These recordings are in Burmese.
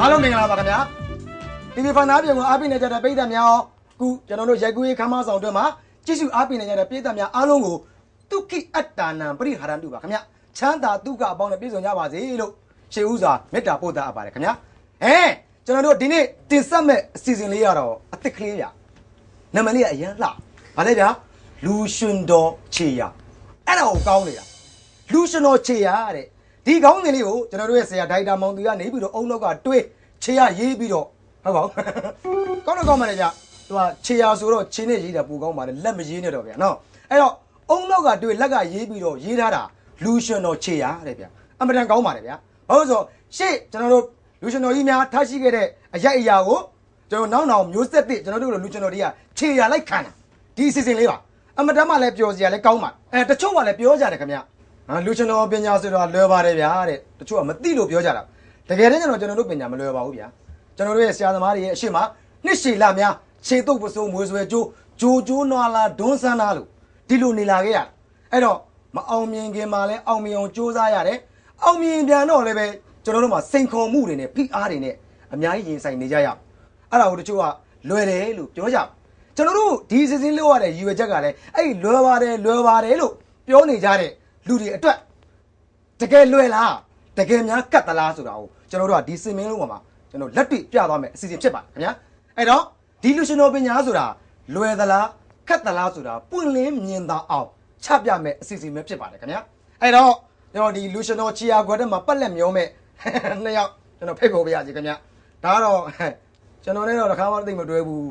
အားလုံးမင်္ဂလာပါခင်ဗျာဒီဒီဖန်သားပြုံကိုအားပေးနေကြတဲ့ပြည်သက်များရော ခုကျွန်တော်တို့ရိုက်ကူးရေးခမ်းမဆောင်အတွင်းမှာကြည့်ရှုအားပေးနေကြတဲ့ပြည်သက်များအားလုံးကိုဒုက္ခိအတ္တနံပရိဟာရတုပါခင်ဗျာချမ်းသာဒုက္ခအပေါင်းနဲ့ပြည့်စုံကြပါစေလို့ရှေးဥစွာမေတ္တာပို့သအပ်ပါတယ်ခင်ဗျာအဲကျွန်တော်တို့ဒီနေ့တင်ဆက်မဲ့အစီအစဉ်လေးရတော့အသစ်ကလေးရနာမည်လေးကအရင်လှဗာလဲဗျာလူရှင်တော်ခြေရအဲ့ဒါကိုကောင်းနေတာလူရှင်တော်ခြေရတဲ့ဒီကောင်းစဉ်လေးကိုကျွန်တော်တို့ရဲ့ဆရာဒိုက်တာမောင်သူကနေပြီးတော့အုံနောက်ကတွေးခြေရရေးပြီးတော့ဟုတ်ပါဘူးကောင်းတော့ကောင်းပါလေကြာ သူကခြေရဆိုတော့ခြေနဲ့ရေးတာပူကောင်းပါလေလက်မရေးနဲ့တော့ဗျာနော်အဲ့တော့အုံနောက်ကတွေးလက်ကရေးပြီးတော့ရေးထားတာလူရှင်တော်ခြေရတဲ့ဗျာအမတန်ကောင်းပါတယ်ဗျာဘာလို့လဲဆိုတော့ရှေ့ကျွန်တော်တို့လူရှင်တော်ကြီးများထားရှိခဲ့တဲ့အရိုက်အရာကိုကျွန်တော်နောက်နောက်မျိုးဆက်တစ်ကျွန်တော်တို့လိုလူရှင်တော်တွေကခြေရလိုက်ခံတာဒီအစီအစဉ်လေးပါအမတန်မှလည်းပျော်စရာလည်းကောင်းပါအဲတချို့ကလည်းပြောကြတယ်ခင်ဗျာဟာလူကျွန်တော်ပညာဆိုတော့လွယ်ပါတယ်ဗျာတဲ့တချို့ကမသိလို့ပြောကြတာတကယ်တမ်းကျတော့ကျွန်တော်တို့ပညာမလွယ်ပါဘူးဗျာကျွန်တော်တို့ရဲ့ဆရာသမားတွေရဲ့အရှိမနှစ်ရှည်လာများ ခြေတုပ်ပစိုးမွေးဆွဲကြိုးဂျိုဂျိုးနွာလာဒွန်းဆန်းသားလို့ဒီလိုနေလာခဲ့ရတာအဲ့တော့မအောင်မြင်ခင်မှာလဲအောင်မြင်အောင်ကြိုးစားရတယ်အောင်မြင်ပြန်တော့လည်းပဲကျွန်တော်တို့မှာစိန်ခေါ်မှုတွေနဲ့ဖိအားတွေနဲ့အများကြီးရင်ဆိုင်နေကြရအောင်အဲ့ဒါကိုတချို့ကလွယ်တယ်လို့ပြောကြတယ်ကျွန်တော်တို့ဒီစီစဉ်လို့ရတဲ့ရည်ရွယ်ချက်ကလည်းအဲ့ဒီလွယ်ပါတယ်လွယ်ပါတယ်လို့ပြောနေကြတဲ့လူတွေအတွက်တကယ်လွယ်လားတကယ်များကတ်သလားဆိုတာကိုကျွန်တော်တို့ကဒီစင်မင်းလုံးပေါ်မှာကျွန်တော်လက်တွေ့ပြသွားမယ်အစီအစဉ်ဖြစ်ပါတယ်ခင်ဗျာအဲ့တော့ ဒီလူရှင်တော်ပညာဆိုတာလွယ်သလားကတ်သလားဆိုတာပွင့်လင်းမြင်သာအောင်ချပြမယ်အစီအစဉ်ပဲဖြစ်ပါတယ်ခင်ဗျာအဲ့တော့ကျွန်တော်ဒီလူရှင်တော်ချီယာခွက်ထဲမှာပတ်လက်မျောမဲ့နှစ်ယောက်ကျွန်တော်ဖိတ်ခေါ်ပေးရစီခင်ဗျာဒါကတော့ကျွန်တော်လည်းတော့တစ်ခါမှသိမတွဲဘူး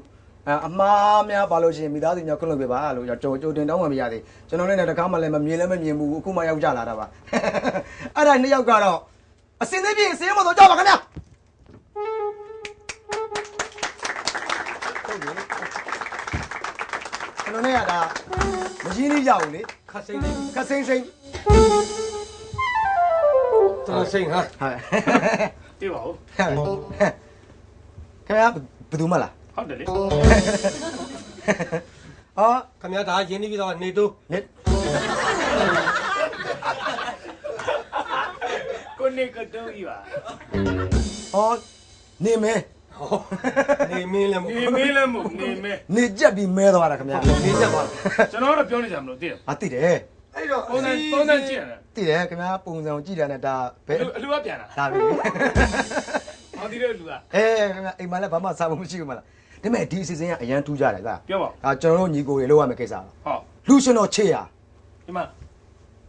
အအမှားများပါလို့ရှိရင်မိသားစုများခွင့်လို့ပြပါလို့ကြိုကြိုတင်တောင်းမှမရသေးကျွန်တော်လည်းတစ်ခါမှလည်းမမြင်လည်းမမြင်ဘူးအခုမှရောက်ကြလာတာပါအဲ့ဒါနှစ်ယောက်ကတော့အစင်းသေးပြည့်အစင်းမတော့ကြပါခင်ဗျာ ကျွန်တော်နဲ့ကဒါမကြီးနေကြဘူးလေခတ်စိမ့်နေခက်စိမ့်စိမ့်တော်စိမ့်ဟာဟုတ်တေးပါဦးခင်ဗျာဘယ်သူမလားဟုတ်တယ်လေဟောခမရဒါရင်းနေပြီးတော့နေတော့နေကိုနေကတော့ဤပါဟောနေမဲ ဟောနေမင်းလည်းမနေမေးလည်းမဟုတ်နေမဲနေကြက်ပြီးမဲသွားတာခင်ဗျာနေချက်ပါကျွန်တော်ကတော့ပြောနေကြမလို့တည်ဟာတိတယ်အဲ့တော့ပုံစံပုံစံကြည့်ရတယ်တိတယ်ခင်ဗျာပုံစံကိုကြည့်တာနဲ့ဒါဘယ်အလူအလူကပြန်လာဒါပဲဟောဒီတဲ့လူကအဲခင်ဗျာအိမ်မှာလည်းဘာမှစားဖို့မရှိဘူးမလားဒါပေမဲ့ဒီအစီအစဉ်ကအရန်ထူးကြတယ်ကွာပြောပါဒါကျွန်တော်တို့ညီကိုတွေလောက်ရမယ့်ကိစ္စပါဟောလူရှင်တော်ချေရဒီမှာ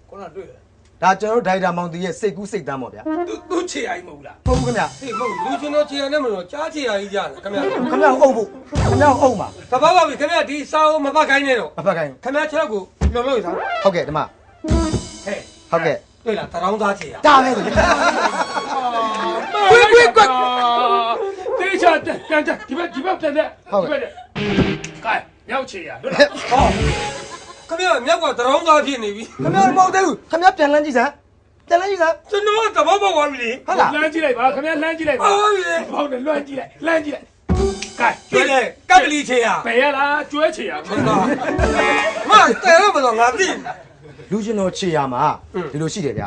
ခုနတွေ့တယ် ဒါကျွန်တော်တို့ဒိုက်တာမောင်တီရဲ့စိတ်ကူးစိတ်တမ်းပေါ့ဗျာသူသူချေအိုင်မဟုတ်လားဟုတ်ဘူးခင်ဗျာဟေးမဟုတ်လူချင်းတော့ခြေရနဲ့မလို့ကြားခြေရကြီးကြားခမရခင်ဗျာအုပ်ဖို့ခင်ဗျာအုပ်မှာတဘာပါပြီခမရဒီစာအုပ်မပတ်ခိုင်းနဲ့တော့အဖက်ကိုင်းခမရချက်ကိုလုံလို့ရသားဟုတ်ကဲ့ဒီမှာဟဲ့ဟုတ်ကဲ့တွေ့လားတရောင်းသားခြေရဒါပဲဆိုကွိကွိကွတေးချာပြန်ချဒီဘက်ဒီဘက်ပြန်တဲ့ဒီဘက်တဲ့ကဲမြောက်ချေရလွတ်လားဟော ခမရမြောက်ကတရောင်းသားဖြစ်နေပြီခင်ဗျာမဟုတ်သေးဘူးခင်ဗျာပြန်လန်းကြည့်စမ်းပြန်လန်းကြည့်စမ်းကျွန်တော်ကတဘာပါပါပြီလေဟုတ်လားလမ်းကြည့်လိုက်ပါခင်ဗျာလမ်းကြည့်လိုက်ပါဟုတ်ပြီလေဟုတ်တယ်လွှမ်းကြည့်လိုက်လမ်းကြည့်လိုက်ကဲတွေ့လေကပ်ပလီခြေရဘယ်ရလားကျွဲချေရဟုတ်လားမတဲတော့မလို့ငါသိလူရှင်တော်ခြေရမှာဒီလိုရှိတယ်ဗျ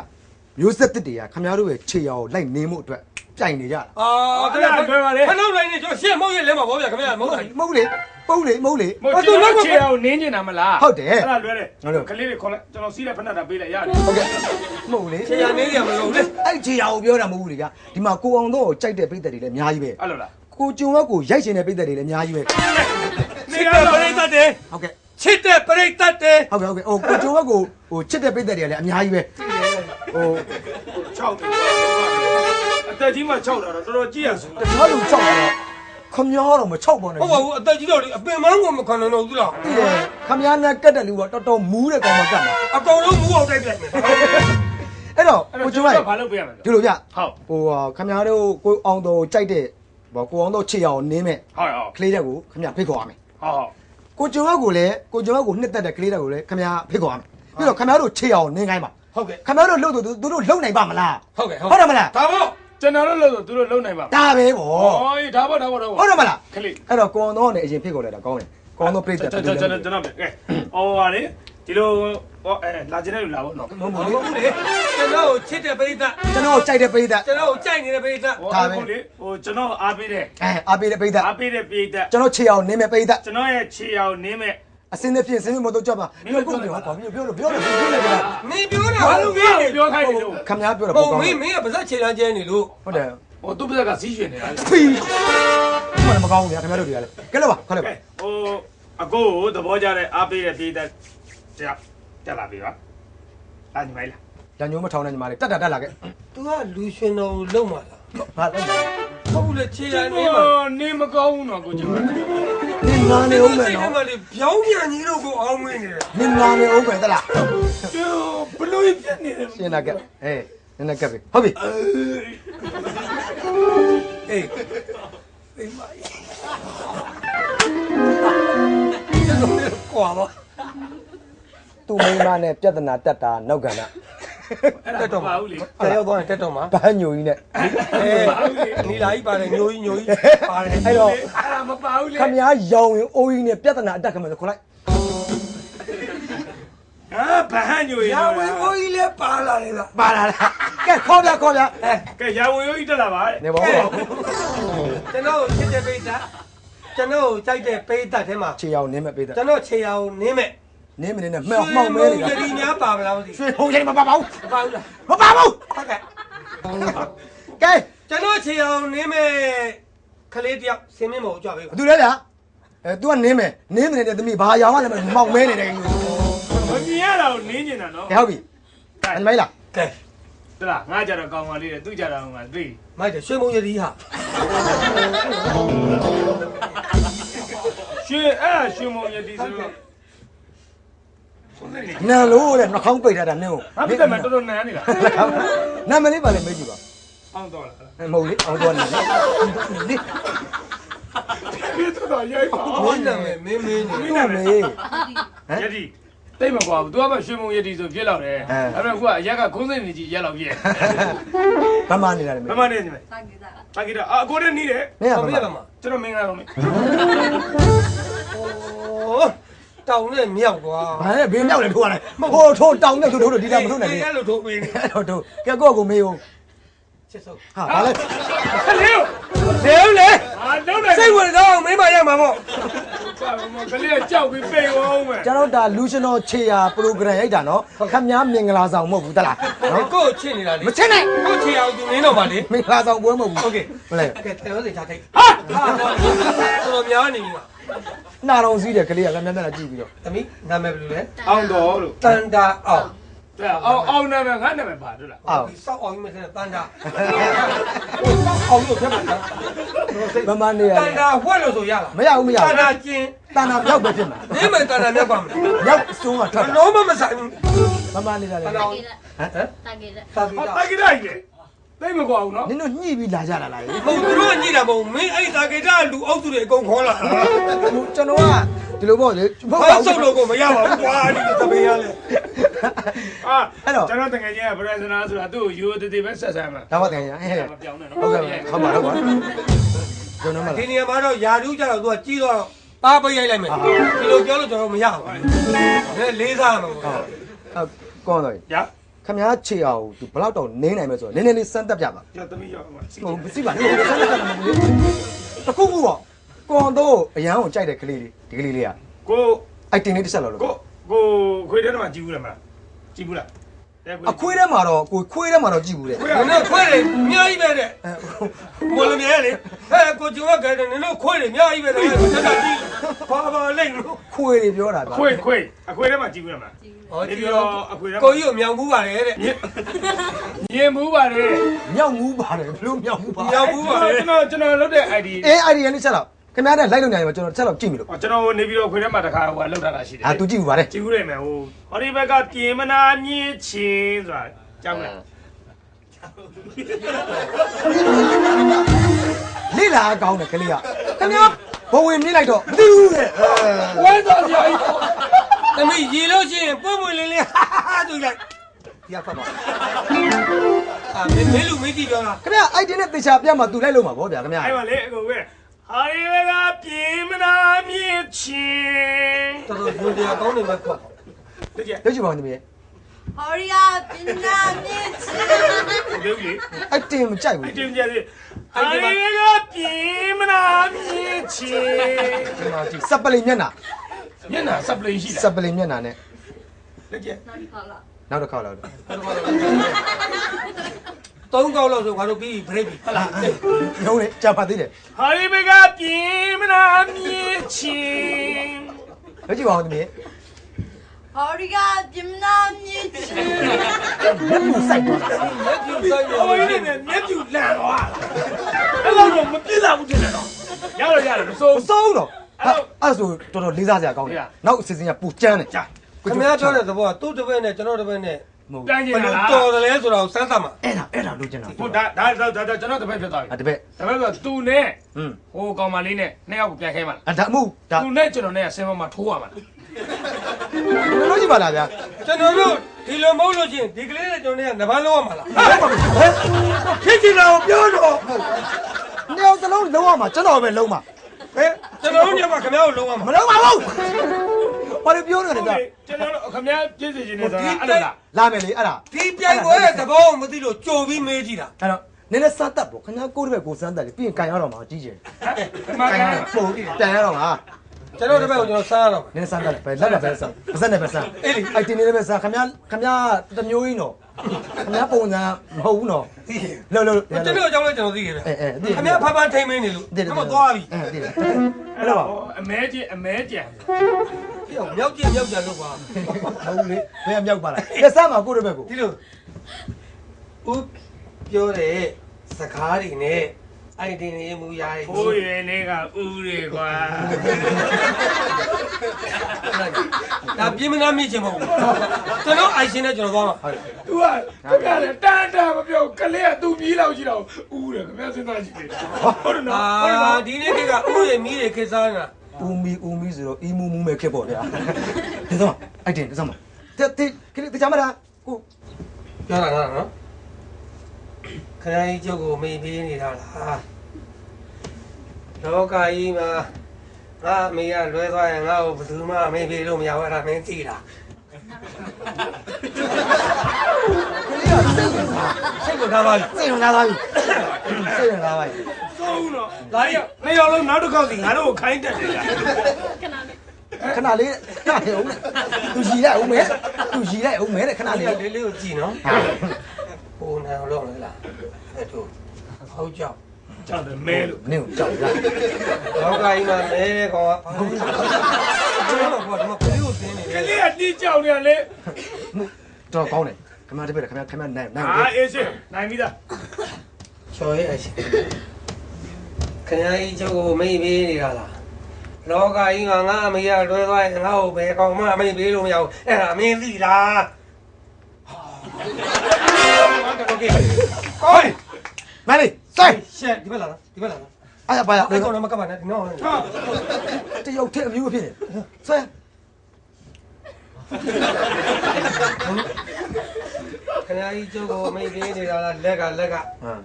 မျိုးဆက်တစ်တွေကခင်ဗျားတို့ရဲ့ခြေရကိုလိုက်နေမှုအတွက်ပြိုင်နေကြတာအာခဏလွယ်ပါလေခဏလိုက်နေကျွန်တော်ရှေ့မဟုတ်ရဲ့လဲမှာဗောဗျာခင်ဗျာမဟုတ်လားမဟုတ်လေ ပုတ်လေမဟုတ်လေမဟုတ်ချေရချေရကိုနင်းနေတာမလားဟုတ်တယ်အဲ့ဒါလွဲတယ်ကလေးတွေခေါ်လိုက်ကျွန်တော်စီးတဲ့ဖက်နှက်တာပေးလိုက်ရတယ်ဟုတ်ကဲ့မဟုတ်လေခြေရနေရမလို့လေအဲ့ခြေရကိုပြောတာမဟုတ်ဘူးလေဗျဒီမှာကိုအောင်တော့ကြိုက်တဲ့ပိသက်တွေလည်းအများကြီးပဲအဲ့လိုလားကိုကျုံဘက်ကိုရိုက်ရှင်တဲ့ပိသက်တွေလည်းအများကြီးပဲချစ်တဲ့ပရိသတ်တွေဟုတ်ကဲ့ချစ်တဲ့ပရိသတ်တွေဟုတ်ကဲ့ဟုတ်ကဲ့ဟိုကိုကျုံဘက်ကိုဟိုချစ်တဲ့ပိသက်တွေကလည်းအများကြီးပဲဟို6တယ်အသက်ကြီးမှ6တာတော့တော်တော်ကြည့်ရစူးတခြားလူ၆တော့ ခမည်းတော်မ၆ပေါ်နဲ့ဟုတ်ပါဘူးအသက်ကြီးတော့လေအပင်မန်းကိုမခံနိုင်တော့ဘူးလားတည်တယ်ခမည်းနဲ့ကတ်တဲ့လူကတော်တော်မူးတဲ့ကောင်မကတ်တာအကောင်လုံးမူအောင်တိုက်ပြလိုက်မယ်အဲ့တော့အဲ့ကိုတော့ကျုံကျွန်လိုက်တော်ဘာလုပ်ပေးရမလဲဒီလိုဗျဟုတ်ဟိုခမည်းတို့ကိုအောင်တော်ကြိုက်တဲ့ဘောကိုအောင်တော်ချစ်ရအောင်နင်းမဲ့ဟုတ်ဟုတ်ကလေးတဲ့ကိုခမည်းဖိတ်ခေါ်ရမယ်ဟုတ်ဟုတ်ကိုကျော်ကကိုလည်းကိုကျော်ကကိုနှစ်သက်တဲ့ကလေးတွေကိုလည်းခင်ဗျာဖိတ်ခေါ်ရမယ်ပြီးတော့ခင်ဗျားတို့ချေအောင်နေခိုင်းပါဟုတ်ကဲ့ခင်ဗျားတို့လှုပ်သူသူတို့လှုပ်နိုင်ပါမလားဟုတ်ကဲ့ဟုတ်တယ်မလားဒါပေါ့ ကျွန်တော်တို့လို့ဆိုသူတို့လုံနိုင်ပါဒါပဲဗောဩအေးဒါပေါ့ဒါပေါ့ဒါပေါ့ဟုတ်တယ်မလားခလေးအဲ့တော့ကွန်တော့နဲ့အရင်ဖိတ်ခေါ်လိုက်တာကောင်းတယ်ကွန်တော့ပြိတ္တကျွန်တော်ကျွန်တော်ကျွန်တော်ကဲဟောပါလေဒီလိုဟောအဲလာကျင်တဲ့လူလာပေါ့နော်မဟုတ်မဘူးဟုတ်ဘူးလေကျွန်တော်ကိုချစ်တဲ့ပရိသတ်ကျွန်တော်ကြိုက်တဲ့ပြိတ္တကျွန်တော်ကိုကြိုက်နေတဲ့ပရိသတ်ဟောဟုတ်လေဟိုကျွန်တော်အားပေးတယ်အဲအားပေးတဲ့ပြိတ္တအားပေးတဲ့ပြည်သက်ကျွန်တော်ချေအောင်နေမယ်ပြိတ္တကျွန်တော်ရဲ့ခြေအောင်နင်းမဲ့ အစင်းနဲ့ဖြစ်စင်းမတော့ကြပါပြောကုန်ပြောကွာပြောလို့ပြောလို့ပြောလို့ပြောမင်းပြောတာဘာလို့ပြောနေပြောခိုင်းတယ်လို့ခင်ဗျားပြောတာဟုပေါ့တ်ကောင်းမင်းမင်းကပါဇက်ခြေလမ်းကျဲနေလို့ဟုတ်တယ်ဟိုသူ့ပါဇက်ကစီးရွှင်နေတာလေဖီးမမကောင်းဘူးဗျာခင်ဗျားတို့တွေကလည်းကဲလို့ပါခါလို့ပါဟိုအကိုကိုသဘောကျတဲ့အားပေးတဲ့ပြည်သက်တက်တက်လာပြီပါလာညီမလားညညိုးမထောင်းနဲ့ညီမလေးတက်တာတက်လာခဲ့ तू ကလူရှင်တော်ကိုလုံမှာလားဘာလဲဟုတ်ဘူးလေခြေလမ်းနေနေမှာနေမကောင်းဘူးနော်ကိုကျမ နင်နာနေအောင်မယ်စိတ်ထဲနော်မှာလေပြောင်းပြန်ကြီးတို့ကိုအောင်းမင်းနေတယ်နင်နာနေအောင်မယ်တလားဘလို့ပြနေတယ်ရှင်းလာခဲ့ဟေးနင်နဲ့ကပ်ပြီဟုတ်ပြီအေးအေးမကျွန်တော်ကွာပါသူ့မိန်းမနဲ့ပြဿနာတက်တာနောက်ကဏ္ဍ အဲ့ဒါပါဘူးလေတယောက်သွားရင်တက်တော့မှာဘာညိုကြီးနဲ့အေးနီလာကြီးပါတယ်ညိုကြီးညိုကြီးပါတယ်အဲ့တော့အဲ့ဒါမပါဘူးလေခမည်းရောင်ရင်အိုးကြီးနဲ့ပြဿနာအတက်ခမယ်ဆိုခေါ်လိုက်ဟာဘာဟန်ညိုရရာဝင်ကိုကြီးလည်းပါလာတယ်လားပါလာလားကဲခေါ်ပြခေါ်ပြအဲကဲရာဝင်ရိုးကြီးတက်လာပါတဲ့နေပါဦးကျွန်တော်ချစ်တဲ့ပိတ်သက်ကျွန်တော်ကြိုက်တဲ့ပိတ်သက်ထဲမှာခြေရောင်နင်းမဲ့ပေးတာကျွန်တော်ခြေအောင်နင်းမဲ့ နင်းမနေနဲ့မှောက်မှောက်မဲနေတာရွှေမုံရည်များပါမလားမသိရွှေဖုံချိန်မပါပါဘူးဘူးပါဘူးလားမပါဘူးဟုတ်ကဲ့ကဲကျွန်တော်ခြေအောင်နင်းမဲ့ခလေးတယောက်စင်းမင်းမောကြွပေးပါဘသူလဲဗျာအဲ तू ကနင်းမယ်နင်းမနေတဲ့သမီးဘာရောင်မှလည်းမှောက်မဲနေတယ်ကြီးမမြင်ရတာကိုနင်းနေတာနော်ကဲဟုတ်ပြီအမိုင်းလားကဲတလားငါကြတော့ကောင်းပါလေးတယ်သူကြတော့ငါသိမိုက်တယ်ရွှေမုံရည်ဟာရွှေအဲ့ရွှေမုံရည်ဒီဆိုတော့ နန်လို့တဲ့နှာခေါင်းပိတ်ထားတာနင်းကိုဟာပြတ်မယ်တော်တော်နန်းနေတာနာမည်လေးပါလေမေးကြည့်ပါအောင်တော့လားအဲမဟုတ်လေအောင်တော့နေလေလေပြတ်တော့ရိုက်ပါမင်းနာမည်မင်းမင်းနေသူ့မေးယတိတိတ်မကွာဘူး तू ကမှရွှေမုံရည်ဒီဆိုပြစ်လောက်တယ်အဲ့တော့ခုကအရက်ကခုံးစိတ်နေကြီးရက်လောက်ပြည့်ဘာမှနေတာလေမမနေနေမယ်တာဂီတာအကိုနဲ့နီးတယ်မင်းကဘာဘာဖြစ်မှပါမှာကျွန်တော်မင်္ဂလာတော့မင်းအိုး တောင်းနဲ့မြောက်ကွာဘာလဲဘေးမြောက်လေထိုးရတယ်ဟိုထိုးတောင်းနဲ့ထိုးထိုးဒီတာမထိုးနဲ့လေအဲ့လိုထိုးပေးနေအဲ့တော့ထိုးကဲကိုကိုမေးဦးချစ်ဆုံးဟာဘာလဲခလေးလေဦးလေအာလုံးတယ်စိတ်ဝင်တော့မင်းမရမှာပေါ့ ကလေးကြောက်ပြီးပိန်အောင်မယ် ကျွန်တော်ဒါလူရှင်တော်ခြေရာပရိုဂရမ်ရိုက်တာနော်ခမည်းမင်္ဂလာဆောင်မဟုတ်ဘူးတလားနော် ကို့ချစ်နေတာလေ မချစ်နဲ့ ကို့ချစ်အောင်သူနင်းတော့ပါလေ မင်္ဂလာဆောင်ပွဲမဟုတ်ဘူး โอเค ဟုတ်လေ ကဲတယ်လို့စိတ်ထားထိတ်ဟာတော်များနေပြီလား နှာတော်စည်းတယ်ကလေးကလည်းမျက်မျက်နှာကြည့်ပြီးတော့ သမီးနာမည်ဘယ်လိုလဲ အောင်တော်လို့ တန်တာအောင် အောင်အောင်နာမည်ငါနာမည်ပါတို့လားအော်ဒီစောက်အောင်မစတဲ့တန်တာဟိုစောက်အောင်လို့ဖြစ်မှာလားမမနေရတန်တာဝှက်လို့ဆိုရလားမရဘူးမရတဘူးန်တာကျင်းတန်တာမြောက်ပဲဖြစ်မှာနင်းမယ်တန်တာမြောက်ပါမလားမြောက်အစုံးကထွက်ဘတာလုံးမမဆိုင်ဘူးမမနေတာလေတန်တာဟမ်ဟမ်တာကေလက်သာပြီးဟာတော့တာဂီတာကြီးတိတ်မကွာဘူးနော်နင်တို့ညှိပြီးလာကြတာလားလေမဟုတ်သူတို့ကညိတာမဟုတ်မင်းအဲ့တာကေတာလူအုပ်စုတွေအကုန်ခေါ်လာကျွန်တော်ကဒီလိုပေါ့လေမဟုတ်ဘာပါဘူးစုပ်လို့ကိုမရပါဘူးကွာဒီသဘေးရလဲ အာကျွန်တော်တကယ်ကြီးကဗရဇနာဆိုတာသူ့ကိုယူတည်တည်ပဲဆက်ဆံမှာဒါမှတကယ်ရဟဲ့မပြောင်းနဲ့နော်ဟုတ်ကဲ့ဟုတ်ပါတော့ပါကျွန်တော်မဒီလားနေရာမှာတော့ယာတူးကြတော့သူကကြီးတော့ပါပိတ်ရိုက်လိုက်မယ်ဒီလိုပြောလို့ကျွန်တော်မရဘူးလေလေးစားမှာပေါ့ဟုတ်ကောင်းတော့ရခမည်းခြေအောင်သူဘလောက်တော့နင်းနိုင်မယ်ဆိုတော့နည်းနည်းလေးစမ်းတက်ပြပါရသမီးရောက်မှာစီဟိုမသိပါနဲ့စမ်းတက်ပြမှာမဟုတ်ဘူးတခုခုပေါ့ကွန်တော့အရန်ကိုကြိုက်တဲ့ကလေးလေးဒီကလေးလေးကကိုအိုက်တင်လေးတစ်ချက်လောက်လို့ကိုကိုခွေးထဲမှာကြည့်ဘူးလားမလား ကြည့်ဘူးလားအခွေးထဲမှာတော့ကိုခွေးထဲမှာတော့ကြည့်ဘူးတဲ့နင်တို့ခွဲတယ်အများကြီးပဲတဲ့မော်လမြိုင်လေဟဲ့ကိုကျော်ကလည်းနင်တို့ခွဲတယ်အများကြီးပဲတဲ့ကိုတက်တာကြီးဘာဘာလိမ့်လို့ခွေးတွေပြောတာကခွေးခွေးအခွေးထဲမှာကြည့်ဘူးလားမလားဟောဒီတော့ကိုကြီးကိုမြောင်ဘူးပါတယ်တဲ့ညင်ဘူးပါလေမြောက်ငူးပါတယ်ဘလို့မြောက်ငူးပါမြောင်ဘူးပါလေကျွန်တော်ကျွန်တော်လုပ်တဲ့ ID အေး ID လေးချက်တော့ ခင်ဗျားတဲ့လိုက်လို့ညာရင်ကျွန်တော်ချက်တော့ကြည့်ပြီလို့ကျွန်တော်နေပြီးတော့ခွေးထဲမှာတခါဟိုလောက်ထားတာရှိတယ်အာသူကြည့်ဘူးပါတယ်ကြည့်ဘူးလေမယ်ဟိုဟောဒီဘက်ကပြင်မနာညင်းချင်းဆိုတာကြောက်လားလိလာကောင်းတယ်ကလေးကခင်ဗျားဘဝင်မြင်လိုက်တော့မသိဘူးတဲ့ဝမ်းသာစရာကြီးသမီးရေလို့ရှိရင်ပွင့်ပွင့်လင်းလင်းဟာဟာသူလိုက်ဒီကဖတ်ပါအာမင်းမင်းလူမင်းကြည့်ပြောတာခင်ဗျအိုက်တင်နဲ့တေချာပြတ်မှာသူလိုက်လို့မှာဗောဗျာခင်ဗျအဲ့ပါလေအကိုပဲ ဟာရီဝဲကပြေမနာမြင့်ချင်းတော်တော်ညိုတရားကောင်းနေမှာပေါ့တကယ်ရုပ်ချပါဦးသမီးဟောရီယာပညာမြင့်ချင်ဒီလိုလေအိုက်တင်မကြိုက်ဘူးအတင်းကြစီဟာရီဝဲကပြေမနာမြင့်ချင်းဒီမှာကြည့်စပ်ပလီမျက်နှာညနာစပလင်ရှိစပ်ပလီမျက်နှာနဲ့တကယ်နောက်တစ်ခေါက်လောက် သုံးကောက်လောက်ဆိုငါတို့ပြီးပြီ break ပြီဟုတ်လားညုံးနေကြာပါသေးတယ်ဟာရီဝဲကပြေမနာမြင့်ချင်းရုပ်ချပါဦးသမီးဟောရီယာပညာမြင့်ချင်လက်မဆိုင်တော့တာလက်ပြဆိုင်နေဟိုကြီးနဲ့မျက်ပြူလန့်သွားအဲ့လိုတော့မပြစ်လာဘူးတင်တယ်တော့ရတော့ရတယ်မစိုးမစိုးတော့အဲ့ဆိုတော်တော်လေးစားစရာကောင်းတယ်နောက်အစီအစဉ်ကပူကျန်းတယ်ကြာခင်ဗျားပြောတဲ့သဘောကသူ့တစ်ပည့်နဲ့ကျွန်တော်တစ်ပည့်နဲ့ မဟုတ်တန်းကျင်ဘယ်လိုလာတော်တယ်လဲဆိုတာကိုစမ်းသပ်မှာအဲ့ဒါအဲ့ဒါလိုချင်တာဟုတ်ဒါဒါဒါကျွန်တော်တပည့်ဖြစ်သွားပြီအဲ့တပည့်တပည့်ဆိုသူနဲ့อืมဟိုကောင်မလေးနဲ့နှစ်ယောက်ကိုပြန်ခဲမှာလားအဲ့ဒါအမှုဒါသူနဲ့ကျွန်တော်နဲ့ဆင်းမမှာထိုးရမှာလားဘယ်လိုကြည့်ပါလားဗျာကျွန်တော်တို့ဒီလိုမဟုတ်လို့ချင်းဒီကလေးနဲ့ကျွန်တော်နဲ့ကနဘန်းလုံးရမှာလားဖြစ်ချင်တာကိုပြောတော့ညောင်တလုံးလုံးအောင်မှာကျွန်တော်ပဲလုံးမှာ ဟဲ့ကျွန်တော်တို့ညမှာခင်ဗျားကိုလုံးရမမှာလုံးပါဘူးဘာလို့ပြောနေလဲဗျာကျွန်တော်တို့ခမရပြည့်စုံနေဆိုတာအဲ့ဒါလားလာမယ်လေအဲ့ဒါဒီပြိုင်ပွဲရဲ့သဘောကိုမသိလို့ကြိုပြီးမေးကြည့်တာအဲ့တော့နည်းနည်းစမ်းတက်ပေါ့ခင်ဗျားကိုယ့်တပည့်ကိုစမ်းတက်လေပြီးရင်ကန်ရတော့မှာကြီးကျယ်ခမကန်ကရတော့ပို့တန်ရတော့မှာ ကျွန်တော်တစ်ပည့်ကိုကျွန်တော်စားရတော့နည်းနည်းစမ်းတက်ပဲလက်ကပဲစမ်းပါစက်နဲ့ပဲစမ်းအဲ့ဒီအိုက်တင်နေပဲစမ်းခင်ဗျားခင်ဗျားတမျိုးကြီးနော်ခင်ဗျားပုံစံမဟုတ်ဘူးနော်လှုပ်လှုပ်ကျွန်တော်အကြောင်းလဲကျွန်တော်သိခဲ့ဗျအဲအဲသိတယ်ခင်ဗျားဖဖန်းထိမ့်မင်းနေလို့အမသွားပြီအဲသိတယ်အဲ့တော့အမဲချင်းအမဲကြံပြောမြောက်ကျင်မြောက်ကြလို့ပါဟုတ်လေဘယ်မြောက်ပါလားလက်စမ်းမှာကိုယ့်တပည့်ကိုဒီလိုဦးပြောတဲ့စကားတွေနဲ့ အိုင်တင်နေမူရည်ဖိုးရွယ်နေကဥတွေကွာဒါပြင်းမနာမိချင်မဟုတ်ဘူးကျွန်တော်အိုင်ရှင်နဲ့ကျွန်တော်သွားမှာသူကခမရလေတန်တန်မပြောကလေးကသူ့ပြီးလောက်ရှိတော့ဥတယ်ခမရစဉ်းစားကြည့်တယ်ဟုတ်တယ်နော်ဟုတ်တယ်အာနော်ဒီနေ့ကဥရမီးတွေခေစားနေတာဦးမီဦးမီဆိုတော့အီမူမူမဲ့ခက်ပေါ့ဗျာဒီတော့အိုက်တင်ဒီစမ်းမှာတဲ့တဲ့ခလေးတခြားမလားကိုပြောတာနော် ခရိုင်ကျုပ်ကိုမေးပေးနေတာလားလောကကြီးမှာငါအမေကလွဲသွားရင်ငါ့ကိုဘယ်သူမှမေးပေးလို့မရဘူးအဲ့ဒါမင်းသိလားကလေးကစိတ်စိတ်ကိုထားပါလိစိတ်ဝင်စားသွားပြီစိတ်ဝင်စားပါပြီဆုံးတော့လာရနှစ်ယောက်လုံးနောက်တစ်ခေါက်စီငါတို့ကိုခိုင်းတက်တယ်လားခဏလေးခဏလေးဦးသူရီလိုက်ဦးမယ်သူရီလိုက်ဦးမယ်တဲ့ခဏအဲ့လေးဒီလေးလေးကိုကြည့်နော်ဟိုနာလို့မလားအဲ့တို့ ဟုတ်ကြောက် ကြောက်တယ်မဲလို့ နင်းကိုကြောက်လိုက် လောကကြီးမှာလဲကောင်ကကျွန်တော်ကတော့ဒီမှာကလေးကိုသင်နေ က တယ် လေးကတီးကြောက်နေရလေ တော့ကောင်းတယ်ခမတပည့်ခမခမနိုင်နိုင် အာအေးစေနိုင်ပြီသား ချော်ရဲ့အရှင်ခဏကြီးကျုပ်ကိုမေးပေးနေတာလားလောကကြီးမှာငါအမေကလွဲသွားရင်ငါ့ကိုဘယ်ကောင်မှမေးပေးလို့မရဘူးအဲ့ဒါမင်းသိလားโอเคဟို မလေး စိုက်ရှက်ဒီဘက်လာဒီဘက်လာအားရပါရအဲ့ကောင်တော့မကပ်ပါနဲ့ဒီနော်ဟာတရုတ်ထက်အမျိုးဖြစ်နေဆွဲခဏကြီးကျုပ်ကိုမေးပေးနေတာလားလက်ကလက်ကဟမ်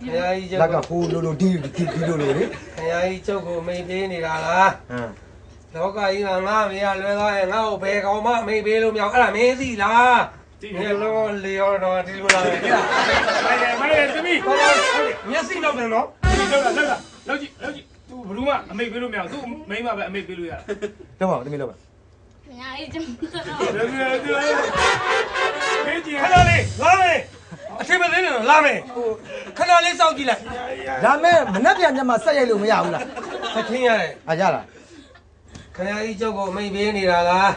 ခဏကြီးကျုပ်လက်ကကိုဟိုလိုလိုဒီဒီဒီလိုလိုလေခဏကြီးကျုပ်ကိုမေးပေးနေတာလားဟမ်လောကကြီးမှာငါမေရလွဲသွားရင်ငါ့ကိုဘယ်ကောင်မှမေးပေးလို့မရဘူးအဲ့ဒါမင်းသိလားတီး ဒီနေလိုလေရောတော့ဒီလိုလာတယ်မိုင်ရမိုင်ရသမီးမျက်စိတော့တယ်နော်လောက်လာလောက်လာလောက်ကြည့်လောက်ကြည့် तू ဘလူးမအမိတ်ပေးလို့မရဘူး तू မိန်းမပဲအမိတ်ပေးလို့ရတာတော့ပါတမီးတော့ပါပညာရေးကျင်တော့ဒါကတူဖေးကြည့်ခဏလေးလာမယ်အထင်မသေးနဲ့လာမယ်ခဏလေးစောင့်ကြည့်လိုက်ဒါမဲ့မနှက်ပြန်ညမှာဆက်ရိုက်လို့မရဘူးလားသခင်ရတယ်အားရလားခဏကြီးကျုပ်ကိုမိတ်ပေးနေတာလား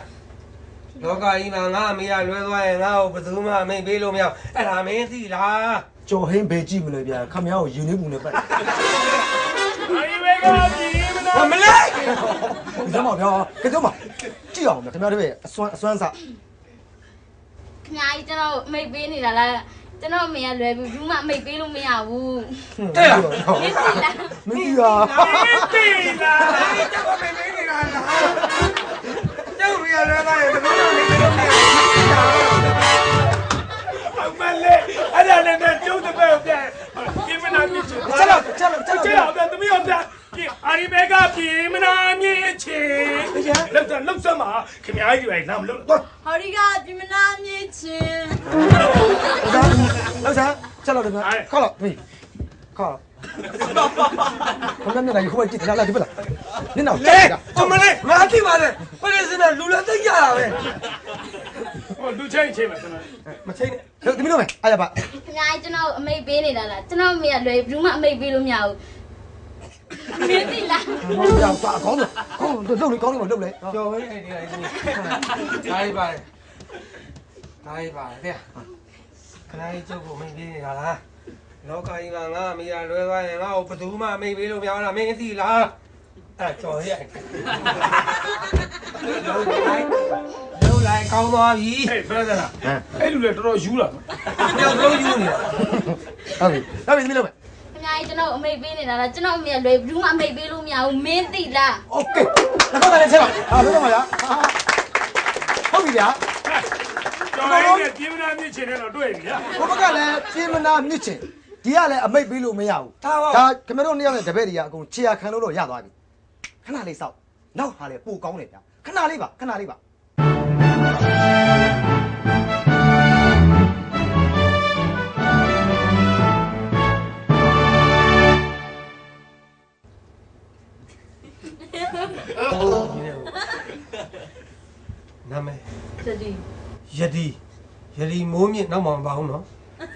လောကကြီးမှာငါအမေရလွဲသွားရင်ငါ့ကိုဘယ်သူမှမိတ်ပေးလို့မရဘူးအဲ့ဒါမင်းသိလားကြော်ဟင်းဘေးကြည့်မလို့ဗျာခမရကိုယူနေဘူးနဲ့ပတ်အာရီဝေကပြည်မနာမလေးဒီစမောဗျာကတော့မကြည့်အောင်ဗျာခမရတပည့်အစွမ်းအစွမ်းစားပညာရေးကျွန်တော်မိတ်ပေးနေတာလားကျွန်တော်အမေကလွယ်ပြီးဘူးမှအမိတ်ပေးလို့မရဘူးတဲ့လားမင်းသိလားမင်းကြီးဟာတေးလားအေးကြောက်မေးမေးနေတာလား ကျောက်ရရလဲတိုင်းဘယ်လိုလဲဘယ်လိုလဲအမလေးအဲ့ဒါနဲ့နဲ့ကျုပ်တပည့်ပြန်ပြင်းမနာမြစ်ချင်ချက်တော့ချက်တော့ချက်ကျဲတော့အောင်ပြန်သမီးအောင်ပြန်အာရီဘေကပြင်းမနာမြစ်ချင်လောက်စလောက်စမှာခင်ဗျားကြီးပဲလာမလို့ဟောဒီကပြမနာမြင့်ချင်းလောက်စားချက်တော့တယ်ခေါ်တော့ပြီခေါ် ခမမျက်နှာကြီးဟိုကြည့်တယ်လားဒီဘက်လားနင်းတော့လေအမလေးငါသိပါတယ်ပရိစနဲ့လူလည်းသိကြတာပဲဟိုလူချင်းချင်းပါကျွန်တော်မချိန်နဲ့လို့ဒီလိုမယ်အားရပါခင်ဗျားကျွန်တော်အမိတ်ပေးနေတာလားကျွန်တော်အမေကလွယ်ဘူးမှအမိတ်ပေးလို့မရဘူးမင်းသိလားဟိုကြောက်ပါအကောင်းဆုံးကောင်းလို့လှုပ်လေကောင်းလို့လှုပ်လေကျော်ဝင်းအဲ့ဒီအဲ့ဒီဒါရီပါတယ်ဒါရီပါတယ်တဲ့ခဏလေးကျုပ်ကိုမင်းပြေးနေတာလား လောကကြီးကငါအမေရလွဲသွားရင်ငါ့ကိုဘယ်သူမှမမေ့ပေးလို့မရဘူးလားမင်းသိလားအဲ့ကျော်ရဲ့လုံးလိုက်လုံးလိုက်ကောင်းသွားပြီ ဟေးဖရဒလာအဲ့လူလည်းတော်တော်ယူလာ ညောင်လုံးယူနေတာ ဟုတ်ပြီဟုတ်ပြီဒီလိုမယ် ခင်ဗျားကျွန်တော်အမိတ်ပေးနေတာလားကျွန်တော်အမေကလွယ်ဘူးမှအမိတ်ပေးလို့မရဘူးမင်းသိလား โอเคတော့လည်းချက်ပါဟာဘယ်တော့မှလားဟုတ်ပြီဗျာ ကျော်ရင်းနဲ့ပြင်းမနာမြစ်ချင်တယ်တော့တွေ့ပြီလား ဘုဘကလည်းပြေမနာမြစ်ချင် ဒီကလည်းအမိတ်ပေးလို့မရဘူးဒါခင်ဗျတို့နှစ်ယောက်နဲ့တပည့်တွေကအကုန်ခြေရခံလို့တော့ရသွားပြီခဏလေးစောက်နောက်ဟာလေပိုကောင်းတယ်ဗျာခဏလေးပါခဏလေးပါနာမည်တတိယတိယတိမိုးမြင့်နောက်မှမပါဘူးနော်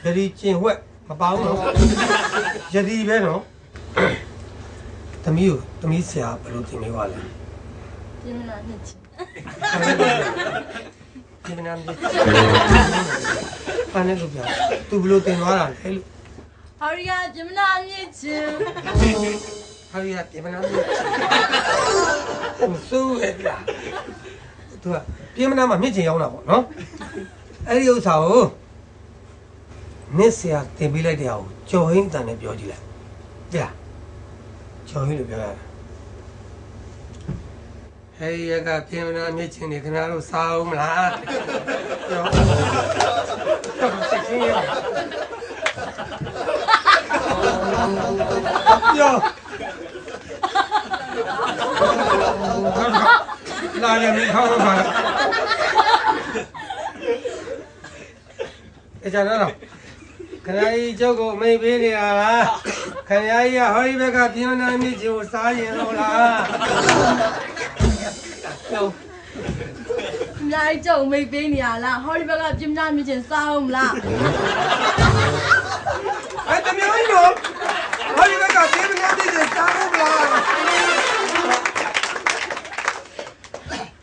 ယတိကျင်ဝက် မပါဘူးနော်ယတိပဲနော်သမီးကိုသမီးဆရာဘယ်လိုသင်ပေးပါလဲပြမနာမြင့်ချင်းဒီမနာမြင့်ဘာနဲ့လို့ပြောသူဘယ်လိုသင်သွားတာလဲလို့ဟောဒီကပြမနာမြင့်ချင်းဟာရဒီမနာမြင့်ဆိုးရပြသူကပြင်မနာမှာမြင့်ချင်ရောက်တာပေါ့နော်အဲ့ဒီဥစ္စာကို နစ်ဆရာသင်ပေးလိုက်တဲ့အောင်ကြော်ဟင်းအတန်နဲ့ပြောကြည့်လိုက်ပြကြော်ဟင်းလို့ပြောရတာဟဲ့ရကပြင်မနာမြင့်ချင်နေခင်ဗျားတို့စားအောင်မလားပြောတော့စိတ်ချင်းရပြောလာရမင်းခေါင်းတော့ပါအကြမ်းတော့ ခဏကြီးကျုပ်ကိုအမိတ်ပေးနေရလားခဏကြီးကဟောဒီဘက်ကပြင်မနာမြင့်ချင်ကိုစားရင်လို့လားပြောအများကြီးကြုံမိတ်ပေးနေရလားဟောဒီဘက်ကပြမနာမြင့်ချင်းစားအောင်မလားအဲ့တမျိုးကြီးတော့ဟာဒီဘက်ကပြင်မနာမြင့်ချင်စားဖို့မလား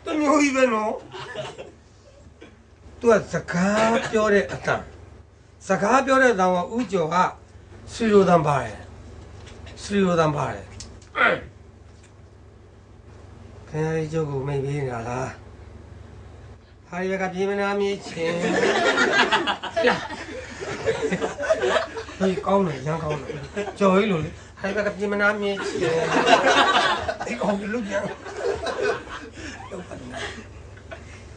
တမျိုးကြီးပဲနော်သူကစကားပြောတဲ့အတန် စကားပြောတဲ့အတန်ကဥကျော်ကစီရိုတန်ပါတယ်စီရိုတန်ပါတယ်ခင်ဗျားကြီးကျုပ်ကိုမိတ်ပေးနေတာလားဟာဒီဘက်ကပြင်မနာမြင့်ချင်ဟေးကောင်းတယ်ရမ်းကောင်းတယ်ကြော်ကြီးလို့လေဟာဒီဘက်ကပြင်မနာမြင့်ချင်ဒီကောင်ကြီးလို့ပြန်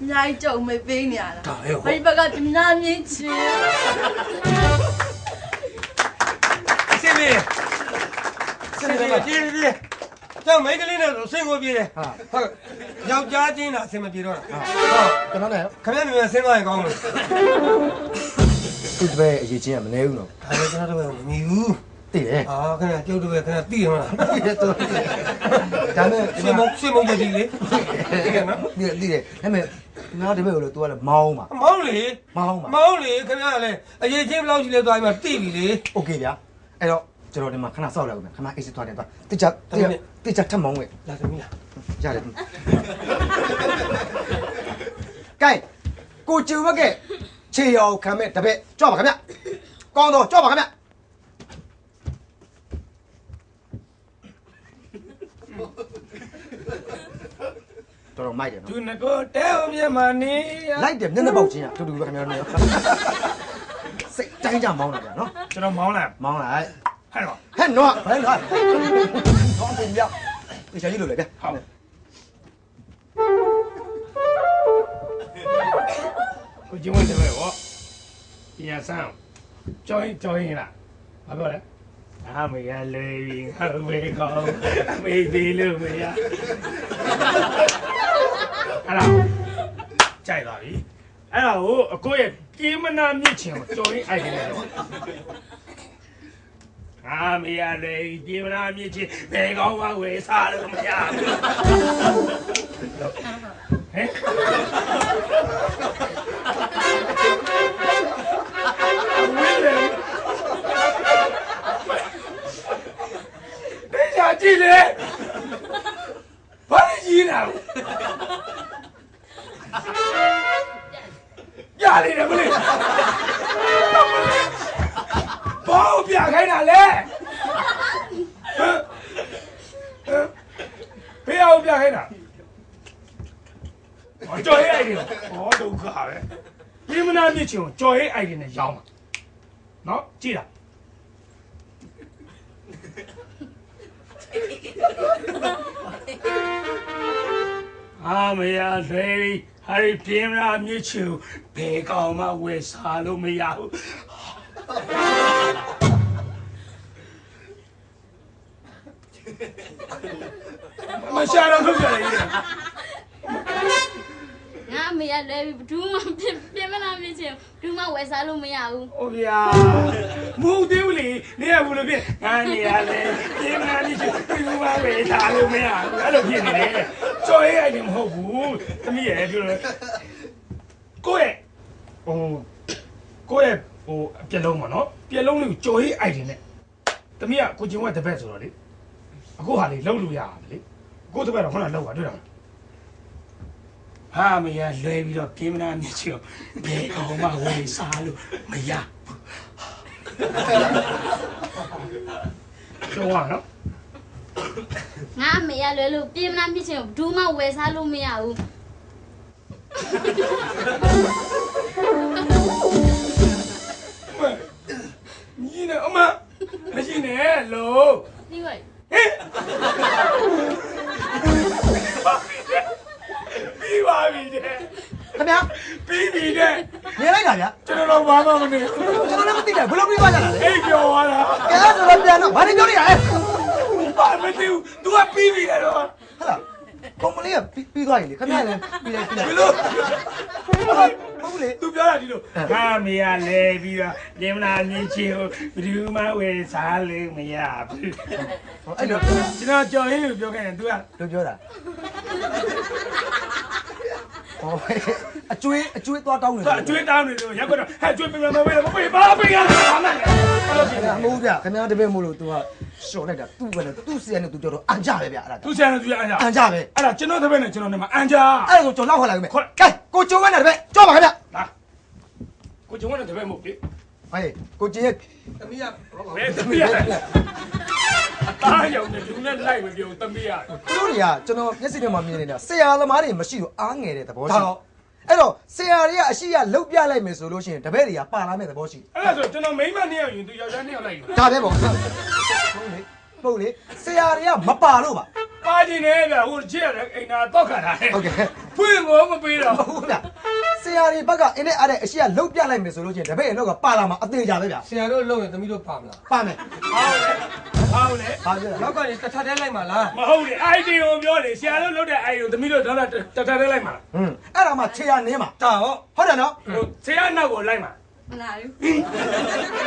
အများကြီးကြုံမိတ်ပေးနေရလားဒါရောဟောဒီဘက်ကပြမနာမြင့်ချင်းအစင်းမေးစင်းမေးပြေးပြေးကျောင်းမိန်းကလေးနဲ့ဆိုဆင်းကိုပြေးတယ်ဟုတ်ယောက်ျားချင်းတာအဆင်မပြေတော့တာဟုတ်ကျွန်တော်နဲ့ခမရမြန်ဆင်းသွားရင်ကောင်းလို့သူ့တပည့်အရေးချင်းကမနေဘူးနော်ဒါလည်းကျွန်တော်တို့မမြည်ဘူး သိတယ် အာခင်ဗျာကျုပ်တို့ပဲခင်ဗျာသိရမလား သိတယ်သူဒါနဲ့ ဆွေမဆွေမကြီးလေ သိတယ်နော်သိတယ်သိတယ်ဒါပေမဲ့ငါတပည့်ကိုလည်း तू ကလည်းမောင်းပါ မောင်းလေ မောင်းပါ မောင်းလေခင်ဗျာလည်းအရေးချင်းဘယ်လောက်ရှိလဲသွားပြီးမှသိပြီလေ โอเคဗျာအဲ့တော့ကျွန်တော်ဒီမှာခဏစောက်လိုက်ဦးမယ်ခဏအိတ်စစ်သွားတယ်ပါတိကျတိကျတိကျထပ်မောင်းဝဲ လာသမီးလား ရတယ်ကဲကိုကျူဘက်ကခြေရောခံမဲ့တပည့်ကြောက်ပါခင်ဗျကောင်းတော့ကြောက်ပါခင်ဗျ တော်တော်မိုက်တယ်နော်သူငကိုတဲအောင်မြမနေလိုက်တယ်မျက်နှာပေါက်ချင်းอ่ะတူတူပဲခင်ဗျားတို့စိတ်တိုင်းတိုင်းကြမောင်းတာဗျာနော်ကျွန်တော်မောင်းလိုက်မောင်းလိုက်ဟဲ့တော့ဟဲ့နော်ဘယ်လားကောင်းတယ်ဗျာဒီချာကြီးလို့လေဗျာဟုတ်ကိုကျင်းဝင်တယ်ပဲဗောဒီရဆန်းကြောင်းကြောင်းရင်လားဘာပြောလဲအမေရလေရင်ဟောမေကောအမေဒီလို့မရ အဲ့ဒါကြိုက်ပါပြီအဲ့ဒါကိုအကိုရဲ့ပြေးမနာမြင့်ချင်ကိုကြော်ရင်အိုက်တယ်တော့အာမေရလေပြေးမနာမြင့်ချင်ဘယ်ကောင်းမှဝယ်စားလို့မရဘူးဟဲ့ဝင်းလေဒေချာကြည့်လေဘာလဲကြီးနေ တာရလေတယ်မလေးဘာကိုပြခိုင်းတာလဲဟမ်ဟမ်ဖေးအောင်ပြခိုင်းတာဟောကြော်ရေးအိုက်တယ်ဟောဒုက္ခပဲပြင်းမနာမြင့်ချင်ကိုကြော်ရေးအိုက်တယ်နဲ့ရောင်းမှာနော်ကြည့်လားအာမရသေး ဟာရီပြင်းမနာမြင့်ချင်ကိုဘယ်ကောင်မှဝယ်စားလို့မရဘူးမရှာတော့ထုတ်ကြလေ ငါအမေကလွယ်ပြီးဘူးမှပြင်ပြင်မနာမြင်ချင်ဘူးမှဝယ်စားလို့မရဘူး။ဟုတ်ဗျာ။မဟုတ်သေးဘူးလေ။နေရဘူးလို့ဖြစ်။ငါနေရလေ။ပြင်မနေချင်ဘူးမပဲထားလို့မရဘူး။အဲ့လိုဖြစ်နေတယ်။ကြော်ရဲအဲ့ဒီမဟုတ်ဘူး။သမီးရဲ့ပြောလို့ကိုယ့်ရဲ့ဟိုကိုယ့်ရဲ့ဟိုအပြက်လုံးပါနော်။ပြက်လုံးလေးကိုကြော်ရဲအိုက်တင်နဲ့။သမီးကကိုကျင်ဝက်တစ်ပတ်ဆိုတော့လေ။အခုဟာလေးလှုပ်လို့ရအောင်လေ။ကိုယ့်တစ်ပတ်တော့ခုနလှုပ်ပါတွေ့တယ်မလား။ ဟာမရလွဲပြီးတော့ပြင်းမနာမြင့်ချင်ဘယ်ကောင်မှဝယ်စားလို့မရဘူးကျော်ရနော်ငါအမေကလွယ်လို့ပြင်မနာမြင်ချင်ဘူးမှဝယ်စားလို့မရဘူးညီနေအမမရှိနဲ့လို့ဒီဝိုင်ဟဲ့ ပြီးပါပြီတဲ့ခင်ဗျာပြီးပြီတဲ့နေလိုက်တာဗျာကျွန်တော်တော့ဘာမှမနေဘူးကျွန်တော်လည်းမသိတယ်ဘယ်လိုပြီးသွားကြတာလဲအိပ်ကျော်သွားတာကဲဆိုတော့ပြန်တော့ဘာတွေပြောနေရလဲဘာမသိဘူး तू ကပြီးပြီလေတော့ဟဲ့လားကွန်မလေးကပြီးသွားရင်လေခင်ဗျာလည်းပြီးလိုက်ပြီးလိုက်ဘယ်လိုဟုတ်ဘူးလေသူပြောတာဒီလိုဟာမေရလဲပြီးတော့လင်းမနာမြင့်ချင်ကိုဘယ်သူမှဝယ်စားလို့မရဘူးအဲ့လိုကျွန်တော်ကြော်ရင်းလို့ပြောခဲ့တယ် तू ကလိုပြောတာ ဟောအကျွေးအကျွေးသွားတောင်းနေသူအကျွေးတောင်းနေလို့ရက်ကတော့ဟဲ့ကျွေးပြမမဝယ်မဝယ်ဘာပေးရလဲဘာမှလည်းအဲ့လိုဖြစ်နေမဟုတ်ဗျခင်ဗျာတပည့်မို့လို့ तू ကရှော့လိုက်တာသူ့ပဲလေသူ့စီကနေ तू ကြောတော့အန်ကြပဲဗျအဲ့ဒါသူဆရာနဲ့သူရအန်ကြအန်ကြပဲအဲ့ဒါကျွန်တော်တပည့်နဲ့ကျွန်တော်နဲ့မှာအန်ကြအဲ့ဒါကိုကျွန်တော်လောက်ခေါ်လိုက်မယ်ကဲကိုကျုံဝဲနေတပည့်ကြောပါခင်ဗျလာကိုကျွန်တော်နဲ့တပည့်မို့လေဟေးကိုကျင်းရဲ့သမီးကဘယ်တပည့်ရလဲ အသားရောင်နဲ့လူနဲ့လိုက်မပြောတပည့်ရသူတို့တွေကကျွန်တော်မျက်စိထဲမှာမြင်နေတာဆရာသမားတွေမရှိတော့အားငယ်တဲ့သဘောရှိအဲ့တော့ဆရာတွေကအရှိရလုတ်ပြလိုက်မယ်ဆိုလို့ရှိရင်တပည့်တွေကပါလာမယ့်သဘောရှိအဲ့ဒါဆိုကျွန်တော်မိန်းမနှစ်ယောက်ယူသူယောက်ျားနှစ်ယောက်လိုက်ယူဒါပဲပေါ့ဟုတ်လေဟုတ်လေဆရာတွေကမပါလို့ပါ ပါကျင်နေဗျဟိုချစ်ရတယ်အိမ်သာတော့ခါတာဟုတ်ကဲ့ဖွင့်ကိုမပေးတော့ဟုတ်လားဆရာတွေဘက်ကအင်းနဲ့အားတဲ့အရှိရလုတ်ပြလိုက်မယ်ဆိုလို့ရှိရင်တပည့်ရဲ့လောက်ကပါလာမှာအသေးကြပဲဗျာဆရာတို့လုံရင်သမီးတို့ပါမလားပါမယ်ဟုတ်လေဟုတ်လေဟာပြောတာနောက်ကနေတစ်ထပ်တည်းလိုက်မှာလားမဟုတ်လေ ID ကိုပြောလေဆရာတို့လုပ်တဲ့ ID ကိုသမီးတို့တော့တတတလိုက်မှာဟွန်းအဲ့ဒါမှခြေရနင်းမှာဒါဟောဟုတ်တယ်နော်ဟိုဆရာနောက်ကိုလိုက်မှာမလာဘူး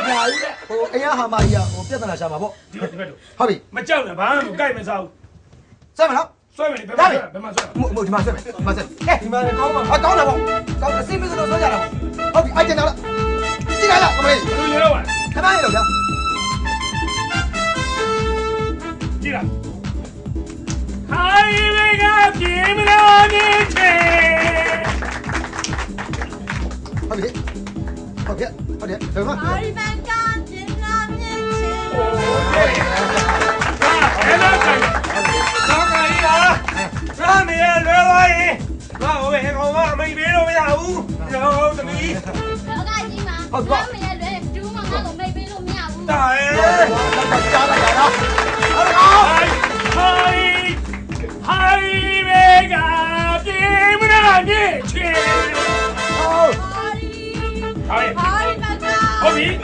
ညာကြီးတဲ့ဟိုအရာဟာမကြီးကဟိုပြဿနာရှာမှာပေါ့ဒီဘက်ဒီဘက်တို့ဟုတ်ပြီမကြောက်နဲ့ဘာမှမကြိုက်မစားဘူး စမ်းမလားဆွဲမယ်ဘယ်မှာဆွဲဘယ်မှာဆွဲမဟုတ်ဒီမှာဆက်မယ်ဒီမှာဆက်ကဲဒီမှာလည်းကောင်းပါအကောင်းတာပေါ့ကောင်းတယ်စိတ်မစလို့ဆိုကြတာဟုတ်ပြီအိုက်ကျန်တော့လားကြည့်လိုက်လားကမေးလူရတော့ပါခဏရတော့ဗျာကြည့်လားဟိုင်းဝေက 两位，那我们我们我们一边都没打乌，然后怎么一？好大鸡嘛，我们也来，就我们那个没被弄灭乌。大爷，大爷，大爷，大爷，好，嗨，嗨，别搞，别不能让你去，好，嗨，嗨，好比。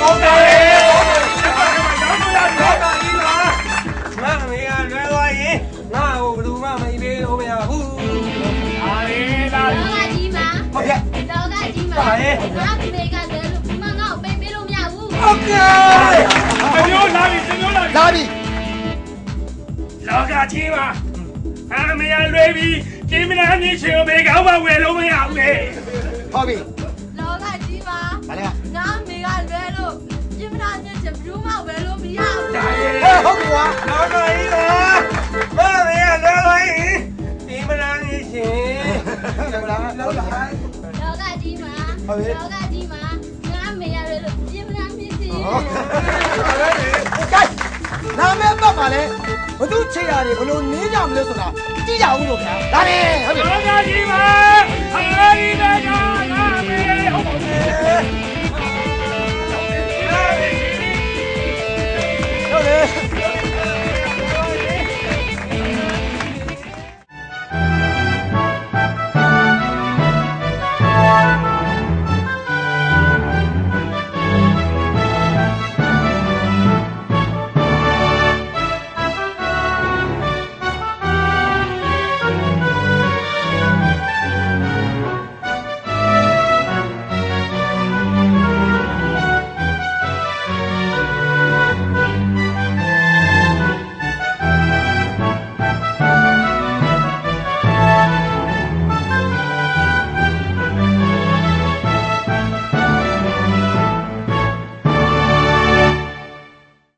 好大爷，好大爷，你把这把枪都压住了。 ငါအမေကလည်းလူမငါ့ကိုပေးပေးလို့မရဘူးဟုတ်ကဲ့တမျိုးလာပြီတမျိုးလာပြီလာပြီလောကကြီးမှာအမေရလွယ်ပြီကျင်းမနာမြင့်ချင်ဘေကောင်းမဝယ်လို့မရဘူးလေဟုတ်ပြီလောကကြီးမှာဗါလဲငါအမေကလွဲလို့ပြင်းမနာမြင့်ချင်ဘူးမှဝယ်လို့မရဘူးဒါရဲ့ဟဲ့ဟုတ်ပြီကွာလောကကြီးကမမေရလွယ်လွယ်ဒီမနာနေရှင်ဟုတ်လားဟုတ်လားလောက ကြီးမှာလောကကြီးမှာငါအမေရတယ်လို့ပြင်းမလားမြင်စီကဲနာမည်ပတ်ပါလဲဘသူချေရတွေဘလို့နင်းကြမလို့ဆိုတာကြည့်ကြအောင်လို့ဗျာဒါပဲဟုတ်ပြီလောကကြီးမှာဟာရီဘက